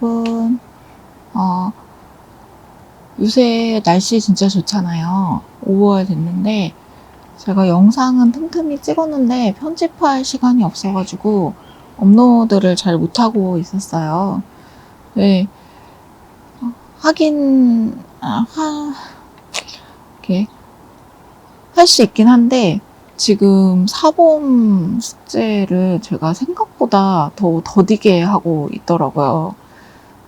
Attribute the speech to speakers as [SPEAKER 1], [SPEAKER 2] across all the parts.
[SPEAKER 1] 여러분. 어, 요새 날씨 진짜 좋잖아요. 5월 됐는데, 제가 영상은 틈틈이 찍었는데, 편집할 시간이 없어가지고, 업로드를 잘 못하고 있었어요. 네. 어, 하긴, 아, 하, 이렇게, 할 수 있긴 한데, 지금 사범 숙제를 제가 생각보다 더 더디게 하고 있더라고요.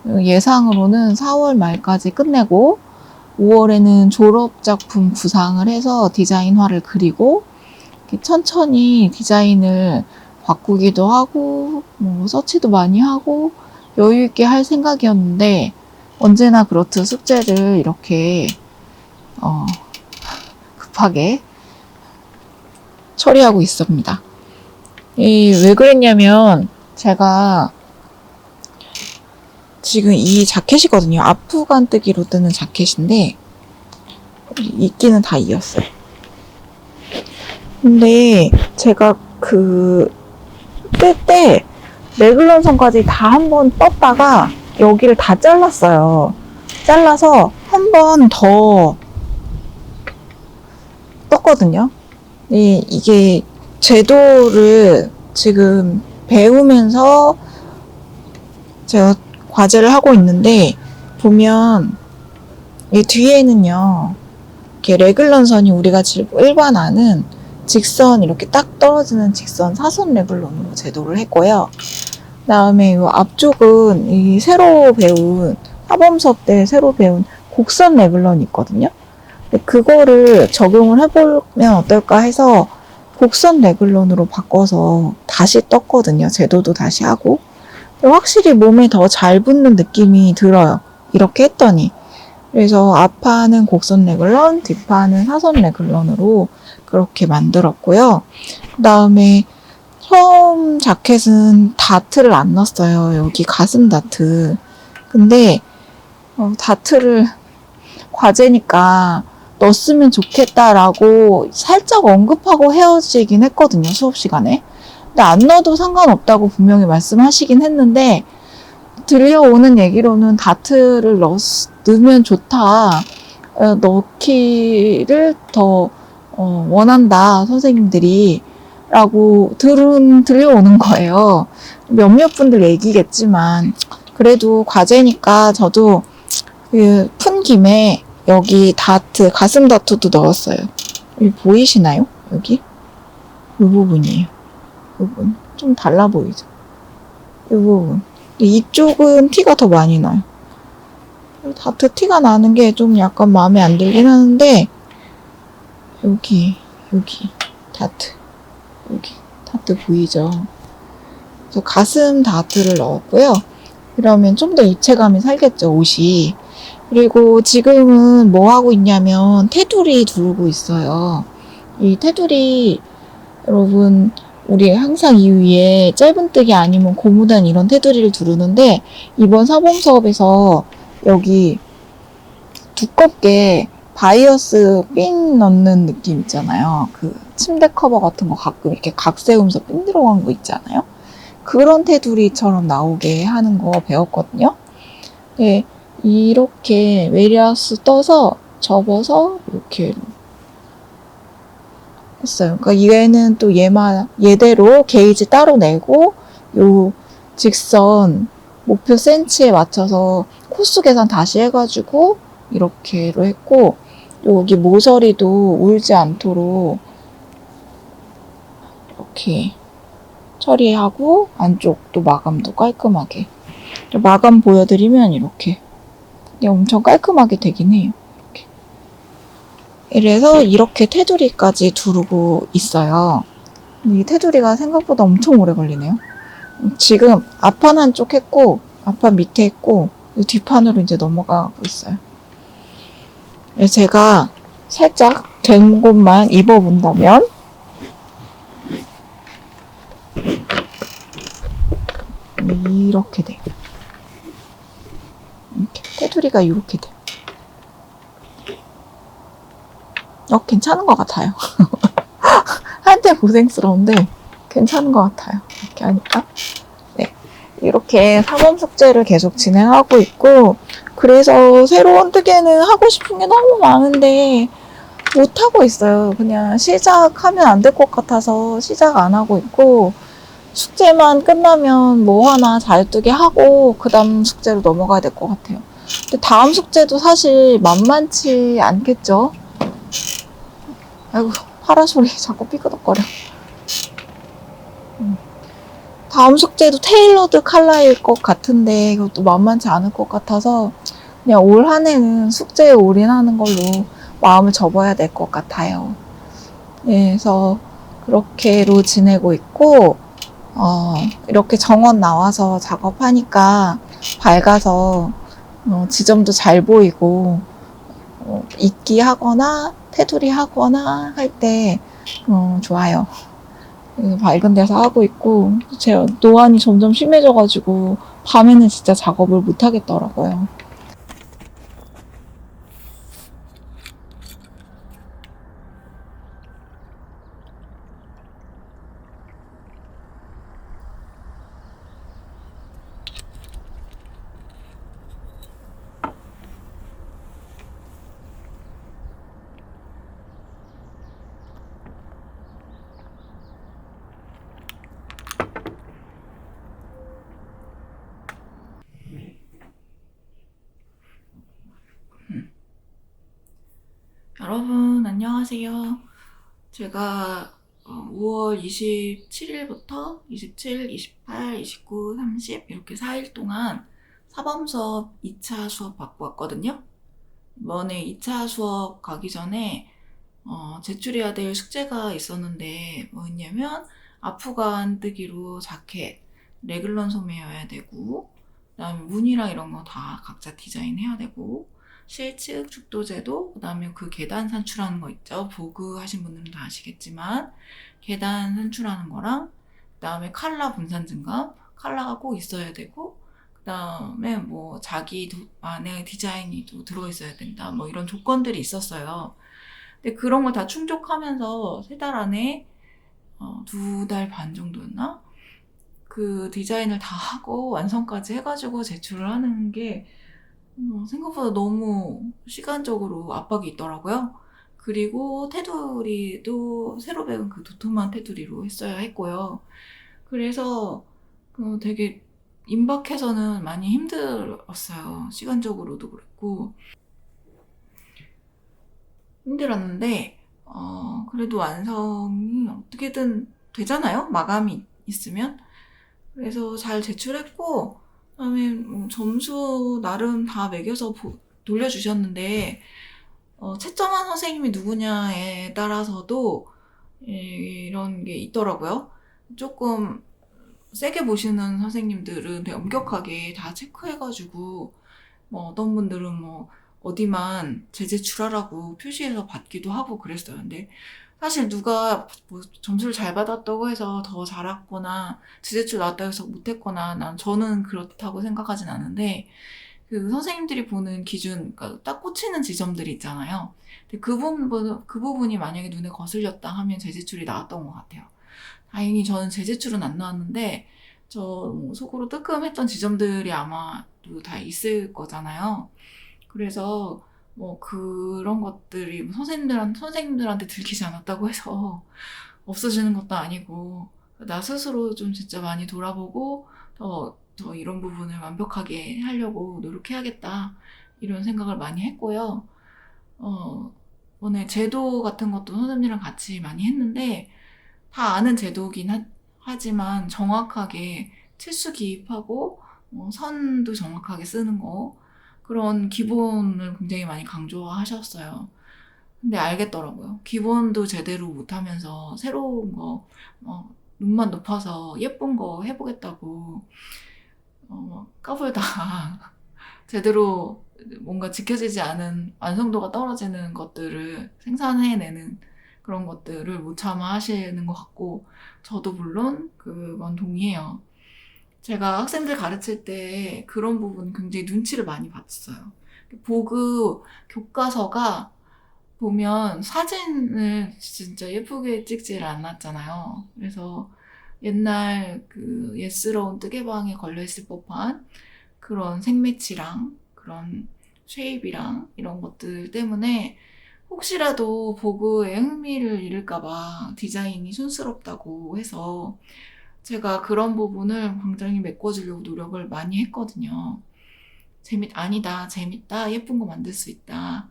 [SPEAKER 1] 예상으로는 4월 말까지 끝내고 5월에는 졸업작품 구상을 해서 디자인화를 그리고 천천히 디자인을 바꾸기도 하고 뭐 서치도 많이 하고 여유 있게 할 생각이었는데 언제나 그렇듯 숙제를 이렇게 어, 급하게 처리하고 있습니다. 이, 왜 그랬냐면, 제가 지금 이 자켓이거든요. 아프간 뜨기로 뜨는 자켓인데, 이끼는 다 이었어요. 근데 제가 그, 뜰 때, 레글런 선까지 다 한 번 떴다가, 여기를 다 잘랐어요. 잘라서 한 번 더 떴거든요. 이, 이게 제도를 지금 배우면서 제가 과제를 하고 있는데 보면 이 뒤에는요 이렇게 레글런 선이 우리가 질- 일반 아는 직선 이렇게 딱 떨어지는 직선 사선 레글런으로 제도를 했고요. 그다음에 이 앞쪽은 이 새로 배운 사범 수업 때 새로 배운 곡선 레글런이 있거든요. 그거를 적용을 해보면 어떨까 해서 곡선 레글론으로 바꿔서 다시 떴거든요. 제도도 다시 하고. 확실히 몸에 더 잘 붙는 느낌이 들어요. 이렇게 했더니. 그래서 앞판은 곡선 레글런, 뒷판은 사선 레글런으로 그렇게 만들었고요. 그 다음에 처음 자켓은 다트를 안 넣었어요. 여기 가슴 다트. 근데 어, 다트를 과제니까 넣었으면 좋겠다라고 살짝 언급하고 헤어지긴 했거든요, 수업 시간에. 근데 안 넣어도 상관없다고 분명히 말씀하시긴 했는데, 들려오는 얘기로는 다트를 넣, 넣으면 좋다. 어, 넣기를 더 어, 원한다, 선생님들이. 라고 들은, 들려오는 거예요. 몇몇 분들 얘기겠지만, 그래도 과제니까 저도 그 푼 김에 여기 다트, 가슴 다트도 넣었어요. 여기 보이시나요? 여기? 이 부분이에요. 이 부분. 좀 달라 보이죠? 이 부분. 이쪽은 티가 더 많이 나요. 다트 티가 나는 게 좀 약간 마음에 안 들긴 하는데, 여기, 여기, 다트. 여기, 다트 보이죠? 그래서 가슴 다트를 넣었고요. 그러면 좀 더 입체감이 살겠죠, 옷이. 그리고 지금은 뭐 하고 있냐면 테두리 두르고 있어요. 이 테두리 여러분 우리 항상 이 위에 짧은뜨기 아니면 고무단 이런 테두리를 두르는데 이번 사범 수업에서 여기 두껍게 바이어스 핀 넣는 느낌 있잖아요. 그 침대 커버 같은 거 가끔 이렇게 각 세우면서 핀 들어간 거 있잖아요. 그런 테두리처럼 나오게 하는 거 배웠거든요. 네, 이렇게 웨리아스 떠서 접어서 이렇게 했어요. 그러니까 얘는 또 얘만 얘대로 게이지 따로 내고 요 직선 목표 센치에 맞춰서 코스 계산 다시 해가지고 이렇게로 했고 여기 모서리도 울지 않도록 이렇게 처리하고 안쪽도 마감도 깔끔하게 마감 보여드리면 이렇게 엄청 깔끔하게 되긴 해요. 이래서 이렇게 테두리까지 두르고 있어요. 이 테두리가 생각보다 엄청 오래 걸리네요. 지금 앞판 한쪽 했고, 앞판 밑에 했고, 이 뒷판으로 이제 넘어가고 있어요. 제가 살짝 된 곳만 입어본다면, 이렇게 돼요. 이렇게 테두리가 이렇게 돼. 어, 괜찮은 것 같아요. 할때 고생스러운데 괜찮은 것 같아요. 이렇게 하니까. 네. 이렇게 사범 숙제를 계속 진행하고 있고 그래서 새로운 특기는 하고 싶은 게 너무 많은데 못 하고 있어요. 그냥 시작하면 안 될 것 같아서 시작 안 하고 있고 숙제만 끝나면 뭐 하나 자유뜨기 하고 그 다음 숙제로 넘어가야 될 것 같아요. 근데 다음 숙제도 사실 만만치 않겠죠. 아이고 파라솔이 자꾸 삐그덕거려. 음. 다음 숙제도 테일러드 칼라일 것 같은데 그것도 만만치 않을 것 같아서 그냥 올 한 해는 숙제에 올인하는 걸로 마음을 접어야 될 것 같아요. 예, 그래서 그렇게로 지내고 있고 어, 이렇게 정원 나와서 작업하니까 밝아서 어, 지점도 잘 보이고 어, 읽기 하거나 테두리 하거나 할 때 어, 좋아요. 그래서 밝은 데서 하고 있고 제 노안이 점점 심해져가지고 밤에는 진짜 작업을 못 하겠더라고요. 여러분 안녕하세요. 제가 어, 5월 27일부터 27, 28, 29, 30 이렇게 4일 동안 사범 수업 2차 수업 받고 왔거든요. 이번에 2차 수업 가기 전에 어, 제출해야 될 숙제가 있었는데 뭐였냐면 아프간 뜨기로 자켓, 레글런 소매여야 되고 그다음에 무늬랑 이런 거 다 각자 디자인해야 되고 실측 축도제도 그 다음에 그 계단 산출하는 거 있죠. 보그 하신 분들은 다 아시겠지만 계단 산출하는 거랑 그 다음에 칼라 분산 증감 칼라가 꼭 있어야 되고 그 다음에 뭐 자기 도- 안에 디자인이 또 들어 있어야 된다. 뭐 이런 조건들이 있었어요. 근데 그런 걸 다 충족하면서 세 달 안에 어, 두 달 반 정도였나? 그 디자인을 다 하고 완성까지 해가지고 제출을 하는 게 어, 생각보다 너무 시간적으로 압박이 있더라고요. 그리고 테두리도 새로 배운 그 도톰한 테두리로 했어야 했고요. 그래서 그 되게 임박해서는 많이 힘들었어요. 시간적으로도 그랬고. 힘들었는데, 어, 그래도 완성이 어떻게든 되잖아요? 마감이 있으면. 그래서 잘 제출했고, 그다음에 뭐 점수 나름 다 매겨서 보- 돌려주셨는데 어, 채점한 선생님이 누구냐에 따라서도 이- 이런 게 있더라고요. 조금 세게 보시는 선생님들은 되게 엄격하게 다 체크해가지고 뭐 어떤 분들은 뭐 어디만 제제출하라고 표시해서 받기도 하고 그랬어요. 근데 사실 누가 뭐 점수를 잘 받았다고 해서 더 잘했거나 지제출 나왔다고 해서 못했거나 난 저는 그렇다고 생각하진 않은데 그 선생님들이 보는 기준 그러니까 딱 꽂히는 지점들이 있잖아요. 근데 그 부분 그 부분이 만약에 눈에 거슬렸다 하면 재제출이 나왔던 것 같아요. 다행히 저는 재제출은 안 나왔는데 저뭐 속으로 뜨끔했던 지점들이 아마도 다 있을 거잖아요. 그래서 뭐 그런 것들이 뭐 선생님들한 선생님들한테 들키지 않았다고 해서 없어지는 것도 아니고 나 스스로 좀 진짜 많이 돌아보고 더, 더 이런 부분을 완벽하게 하려고 노력해야겠다 이런 생각을 많이 했고요. 어, 오늘 제도 같은 것도 선생님이랑 같이 많이 했는데 다 아는 제도긴 하, 하지만 정확하게 치수 기입하고 어, 선도 정확하게 쓰는 거 그런 기본을 굉장히 많이 강조하셨어요. 근데 알겠더라고요. 기본도 제대로 못하면서 새로운 거, 어, 눈만 높아서 예쁜 거 해보겠다고, 어, 까불다 제대로 뭔가 지켜지지 않은 완성도가 떨어지는 것들을 생산해내는 그런 것들을 못 참아 하시는 것 같고, 저도 물론 그건 동의해요. 제가 학생들 가르칠 때 그런 부분 굉장히 눈치를 많이 봤어요. 보그 교과서가 보면 사진을 진짜 예쁘게 찍질 않았잖아요. 그래서 옛날 그 예스러운 뜨개방에 걸려있을 법한 그런 생매치랑 그런 쉐입이랑 이런 것들 때문에 혹시라도 보그에 흥미를 잃을까봐 디자인이 촌스럽다고 해서 제가 그런 부분을 굉장히 메꿔주려고 노력을 많이 했거든요. 재밌, 아니다, 재밌다, 예쁜 거 만들 수 있다.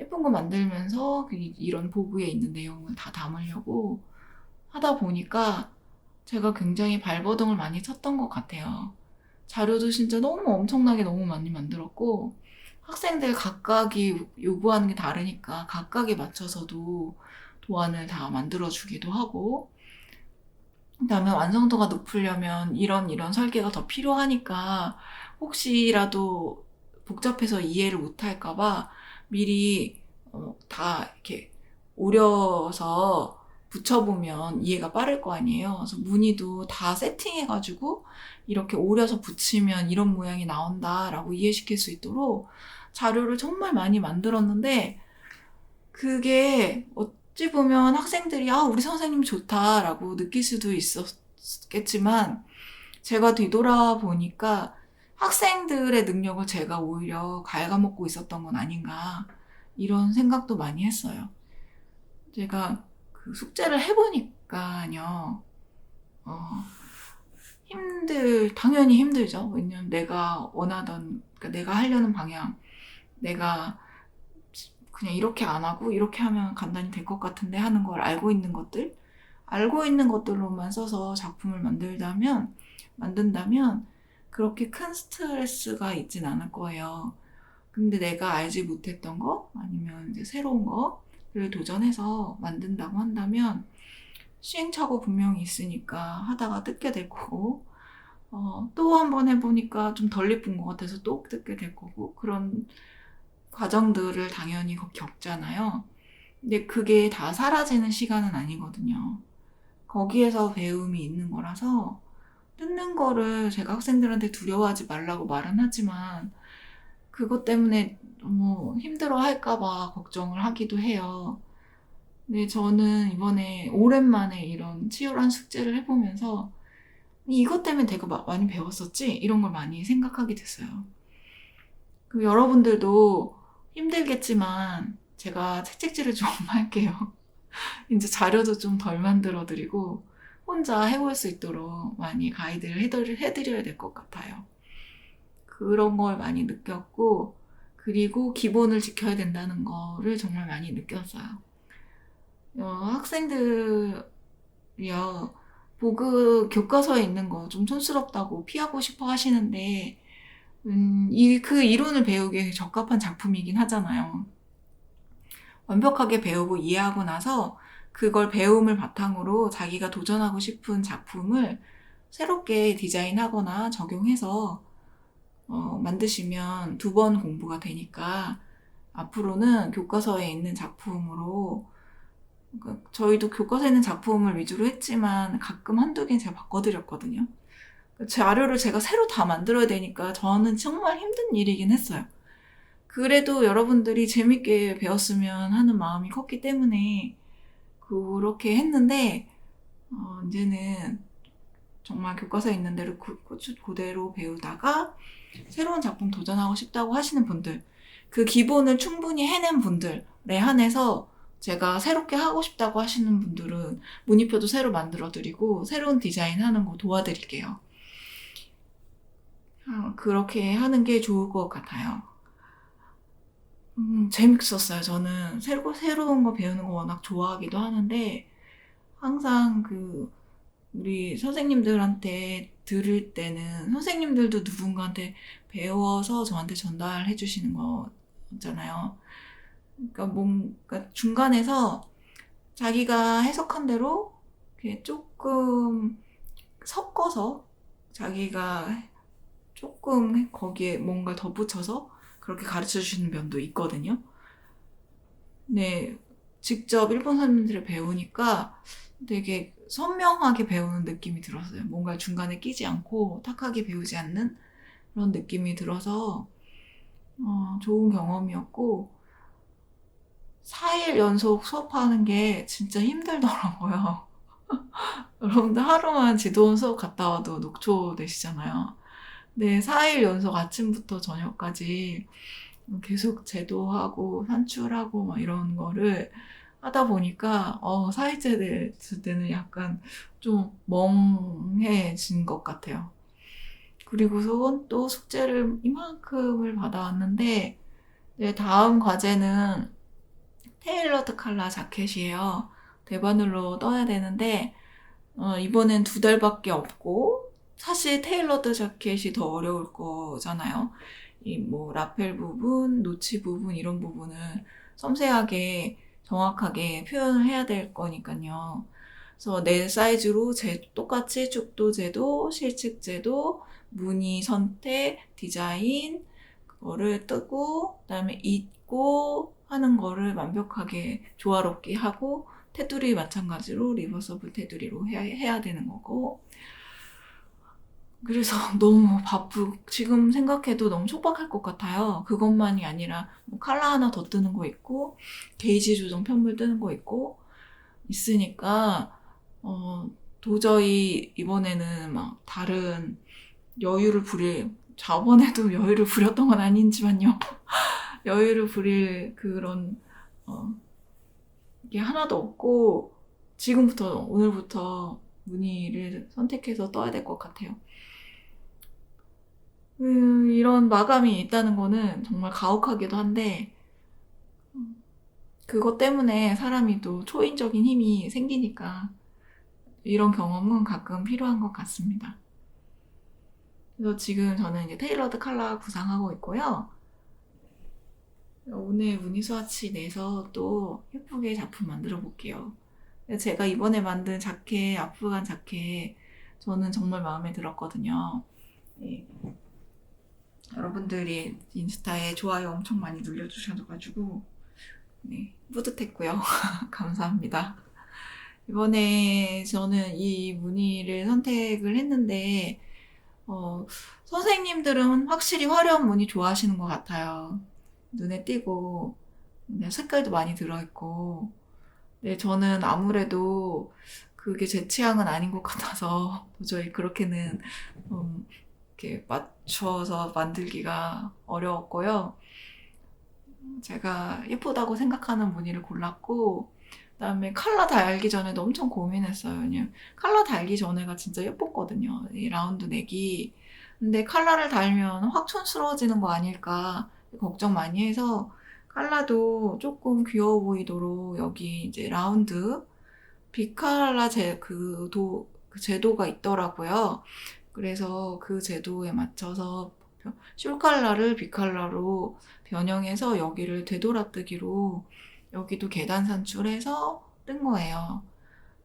[SPEAKER 1] 예쁜 거 만들면서 그 이- 이런 보그에 있는 내용을 다 담으려고 하다 보니까 제가 굉장히 발버둥을 많이 쳤던 것 같아요. 자료도 진짜 너무 엄청나게 너무 많이 만들었고, 학생들 각각이 요구하는 게 다르니까 각각에 맞춰서도 도안을 다 만들어주기도 하고, 그 다음에 완성도가 높으려면 이런 이런 설계가 더 필요하니까 혹시라도 복잡해서 이해를 못할까봐 미리 어, 다 이렇게 오려서 붙여보면 이해가 빠를 거 아니에요. 그래서 무늬도 다 세팅해가지고 이렇게 오려서 붙이면 이런 모양이 나온다라고 이해시킬 수 있도록 자료를 정말 많이 만들었는데 그게 어찌 보면 학생들이 아, 우리 선생님 좋다라고 느낄 수도 있었겠지만 제가 뒤돌아보니까 학생들의 능력을 제가 오히려 갉아먹고 있었던 건 아닌가 이런 생각도 많이 했어요. 제가 그 숙제를 해보니까요, 어, 힘들, 당연히 힘들죠. 왜냐면 내가 원하던, 그러니까 내가 하려는 방향, 내가 그냥 이렇게 안 하고 이렇게 하면 간단히 될 것 같은데 하는 걸 알고 있는 것들, 알고 있는 것들로만 써서 작품을 만들다면, 만든다면, 그렇게 큰 스트레스가 있진 않을 거예요. 근데 내가 알지 못했던 거, 아니면 이제 새로운 거를 도전해서 만든다고 한다면, 시행착오 분명히 있으니까 하다가 뜯게 될 거고, 어, 또 한 번 해보니까 좀 덜 예쁜 것 같아서 또 뜯게 될 거고, 그런 과정들을 당연히 거- 겪잖아요. 근데 그게 다 사라지는 시간은 아니거든요. 거기에서 배움이 있는 거라서, 뜯는 거를 제가 학생들한테 두려워하지 말라고 말은 하지만, 그것 때문에 너무 힘들어 할까봐 걱정을 하기도 해요. 근데 저는 이번에 오랜만에 이런 치열한 숙제를 해보면서 이것 때문에 되게 마- 많이 배웠었지? 이런 걸 많이 생각하게 됐어요. 그 여러분들도 힘들겠지만 제가 책찍질을 좀 할게요. 이제 자료도 좀 덜 만들어 드리고 혼자 해볼 수 있도록 많이 가이드를 해드려- 해드려야 될 것 같아요. 그런 걸 많이 느꼈고 그리고 기본을 지켜야 된다는 거를 정말 많이 느꼈어요. 어, 학생들이요, 보그 교과서에 있는 거 좀 촌스럽다고 피하고 싶어 하시는데, 음, 이, 그 이론을 배우기에 적합한 작품이긴 하잖아요. 완벽하게 배우고 이해하고 나서 그걸 배움을 바탕으로 자기가 도전하고 싶은 작품을 새롭게 디자인하거나 적용해서 어, 만드시면 두 번 공부가 되니까 앞으로는 교과서에 있는 작품으로 그러니까 저희도 교과서에 있는 작품을 위주로 했지만 가끔 한두 개 제가 바꿔드렸거든요. 자료를 제가 새로 다 만들어야 되니까 저는 정말 힘든 일이긴 했어요. 그래도 여러분들이 재밌게 배웠으면 하는 마음이 컸기 때문에 그렇게 했는데 어, 이제는 정말 교과서에 있는 대로 그, 그대로 배우다가 새로운 작품 도전하고 싶다고 하시는 분들 그 기본을 충분히 해낸 분들에 한해서 제가 새롭게 하고 싶다고 하시는 분들은 문의표도 새로 만들어 드리고 새로운 디자인 하는 거 도와드릴게요. 아, 그렇게 하는 게 좋을 것 같아요. 음, 재밌었어요. 저는 새로, 새로운 거 배우는 거 워낙 좋아하기도 하는데 항상 그 우리 선생님들한테 들을 때는 선생님들도 누군가한테 배워서 저한테 전달해 주시는 거잖아요. 그러니까 뭔가 중간에서 자기가 해석한 대로 조금 섞어서 자기가 조금 거기에 뭔가 덧붙여서 그렇게 가르쳐 주시는 면도 있거든요. 네, 직접 일본 선생님들을 배우니까 되게 선명하게 배우는 느낌이 들었어요. 뭔가 중간에 끼지 않고 탁하게 배우지 않는 그런 느낌이 들어서 어, 좋은 경험이었고 4일 연속 수업하는 게 진짜 힘들더라고요. 여러분들 하루만 지도원 수업 갔다 와도 녹초 되시잖아요. 근데 4일 연속 아침부터 저녁까지 계속 제도하고 산출하고 막 이런 거를 하다 보니까 어, 사회제 됐을 때는 약간 좀 멍해진 것 같아요. 그리고서 또 숙제를 이만큼을 받아왔는데 네, 다음 과제는 테일러드 칼라 자켓이에요. 대바늘로 떠야 되는데 어, 이번엔 두 달밖에 없고 사실 테일러드 자켓이 더 어려울 거잖아요. 이 뭐 라펠 부분, 노치 부분 이런 부분은 섬세하게 정확하게 표현을 해야 될 거니까요. 그래서 내 사이즈로 제 똑같이 축도제도, 실측제도, 무늬 선택, 디자인 그거를 뜨고 그다음에 입고 하는 거를 완벽하게 조화롭게 하고 테두리 마찬가지로 리버서블 테두리로 해야, 해야 되는 거고 그래서 너무 바쁘 지금 생각해도 너무 촉박할 것 같아요. 그것만이 아니라 뭐 칼라 하나 더 뜨는 거 있고 게이지 조정 편물 뜨는 거 있고 있으니까 어 도저히 이번에는 막 다른 여유를 부릴 저번에도 여유를 부렸던 건 아닌지만요. 여유를 부릴 그런 어, 게 하나도 없고 지금부터 오늘부터 무늬를 선택해서 떠야 될 것 같아요. 음, 이런 마감이 있다는 거는 정말 가혹하기도 한데 음, 그것 때문에 사람이 또 초인적인 힘이 생기니까 이런 경험은 가끔 필요한 것 같습니다. 그래서 지금 저는 이제 테일러드 칼라 구상하고 있고요. 오늘 무늬 스와치 내서 또 예쁘게 작품 만들어 볼게요. 제가 이번에 만든 자켓, 아프간 자켓, 저는 정말 마음에 들었거든요. 네. 여러분들이 인스타에 좋아요 엄청 많이 눌러주셔가지고, 네, 뿌듯했고요. 감사합니다. 이번에 저는 이 무늬를 선택을 했는데, 어, 선생님들은 확실히 화려한 무늬 좋아하시는 것 같아요. 눈에 띄고, 네, 색깔도 많이 들어있고, 네, 저는 아무래도 그게 제 취향은 아닌 것 같아서 도저히 그렇게는 음, 이렇게 맞춰서 만들기가 어려웠고요. 제가 예쁘다고 생각하는 무늬를 골랐고, 그 다음에 칼라 달기 전에도 엄청 고민했어요. 왜냐면 칼라 달기 전에가 진짜 예뻤거든요. 이 라운드 넥이. 근데 칼라를 달면 확 촌스러워지는 거 아닐까 걱정 많이 해서 칼라도 조금 귀여워 보이도록 여기 이제 라운드 비칼라 제, 그 도, 그 제도가 있더라고요. 그래서 그 제도에 맞춰서 숄칼라를 비칼라로 변형해서 여기를 되돌아뜨기로 여기도 계단 산출해서 뜬 거예요.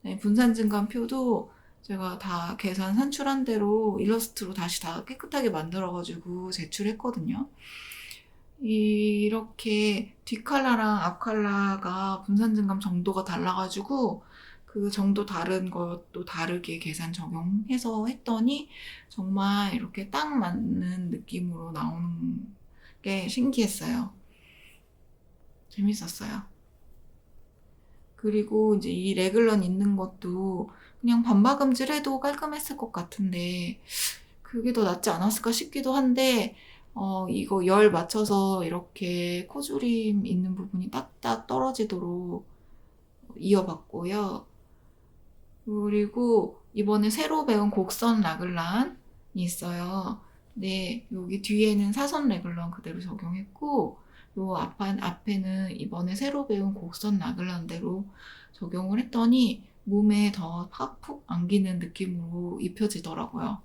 [SPEAKER 1] 네, 분산 증감표도 제가 다 계산 산출한 대로 일러스트로 다시 다 깨끗하게 만들어가지고 제출했거든요. 이렇게 뒷칼라랑 앞칼라가 분산 증감 정도가 달라가지고 그 정도 다른 것도 다르게 계산 적용해서 했더니 정말 이렇게 딱 맞는 느낌으로 나오는 게 신기했어요. 재밌었어요. 그리고 이제 이 레글런 있는 것도 그냥 반바금질 해도 깔끔했을 것 같은데 그게 더 낫지 않았을까 싶기도 한데 어, 이거 열 맞춰서 이렇게 코줄임 있는 부분이 딱딱 떨어지도록 이어봤고요. 그리고 이번에 새로 배운 곡선 라글란이 있어요. 네, 여기 뒤에는 사선 레글런 그대로 적용했고, 요 앞, 앞에는 이번에 새로 배운 곡선 라글란대로 적용을 했더니 몸에 더 팍푹 안기는 느낌으로 입혀지더라고요.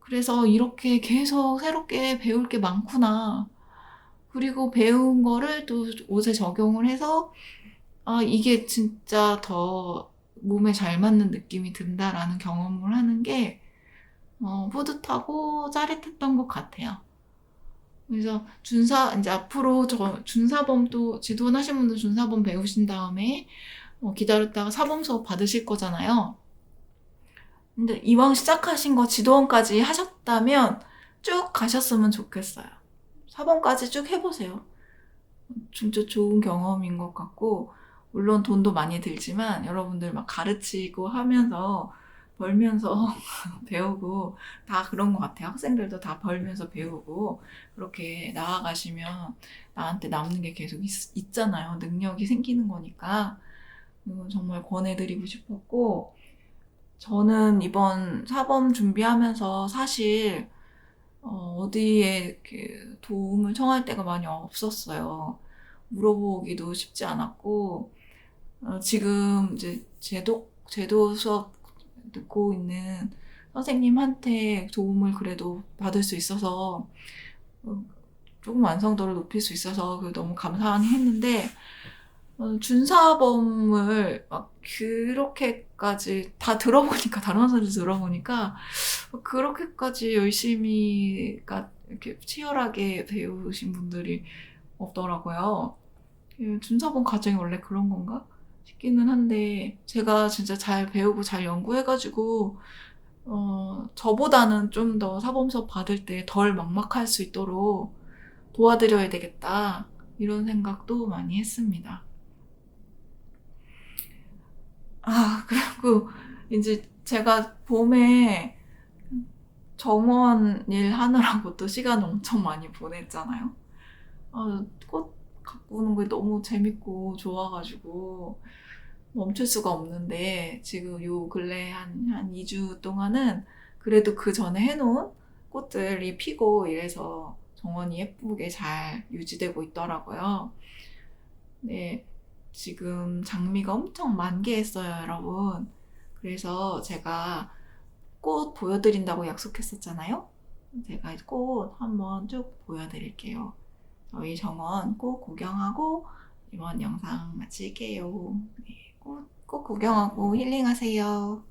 [SPEAKER 1] 그래서 이렇게 계속 새롭게 배울 게 많구나. 그리고 배운 거를 또 옷에 적용을 해서, 아, 이게 진짜 더 몸에 잘 맞는 느낌이 든다라는 경험을 하는 게, 어, 뿌듯하고 짜릿했던 것 같아요. 그래서 준사, 이제 앞으로 저 준사범도 지도원 하신 분들 준사범 배우신 다음에 어, 기다렸다가 사범 수업 받으실 거잖아요. 근데 이왕 시작하신 거 지도원까지 하셨다면 쭉 가셨으면 좋겠어요. 사범까지 쭉 해보세요. 진짜 좋은 경험인 것 같고, 물론 돈도 많이 들지만 여러분들 막 가르치고 하면서 벌면서 배우고 다 그런 것 같아요. 학생들도 다 벌면서 배우고 그렇게 나아가시면 나한테 남는 게 계속 있, 잖아요 능력이 생기는 거니까. 이건 정말 권해드리고 싶었고, 저는 이번 사범 준비하면서 사실, 어, 디에 도움을 청할 때가 많이 없었어요. 물어보기도 쉽지 않았고, 어, 지금 이제 제도, 제도 수업 듣고 있는 선생님한테 도움을 그래도 받을 수 있어서, 어, 조금 완성도를 높일 수 있어서 그 너무 감사하니 했는데, 어, 준사범을 막 그렇게까지 다 들어보니까 다른 선생들 들어보니까 그렇게까지 열심히가 이렇게 치열하게 배우신 분들이 없더라고요. 그 준사범 과정이 원래 그런 건가 싶기는 한데 제가 진짜 잘 배우고 잘 연구해가지고 어, 저보다는 좀 더 사범 수업 받을 때 덜 막막할 수 있도록 도와드려야 되겠다 이런 생각도 많이 했습니다. 아, 그리고 이제 제가 봄에 정원 일 하느라고 또 시간을 엄청 많이 보냈잖아요. 아, 꽃 가꾸는 게 너무 재밌고 좋아가지고 멈출 수가 없는데 지금 요 근래 한, 한 2주 동안은 그래도 그 전에 해놓은 꽃들이 피고 이래서 정원이 예쁘게 잘 유지되고 있더라고요. 네. 지금 장미가 엄청 만개했어요, 여러분. 그래서 제가 꽃 보여드린다고 약속했었잖아요. 제가 꽃 한번 쭉 보여드릴게요. 저희 정원 꽃 구경하고 이번 영상 마칠게요. 네, 꽃, 꽃 구경하고 힐링하세요.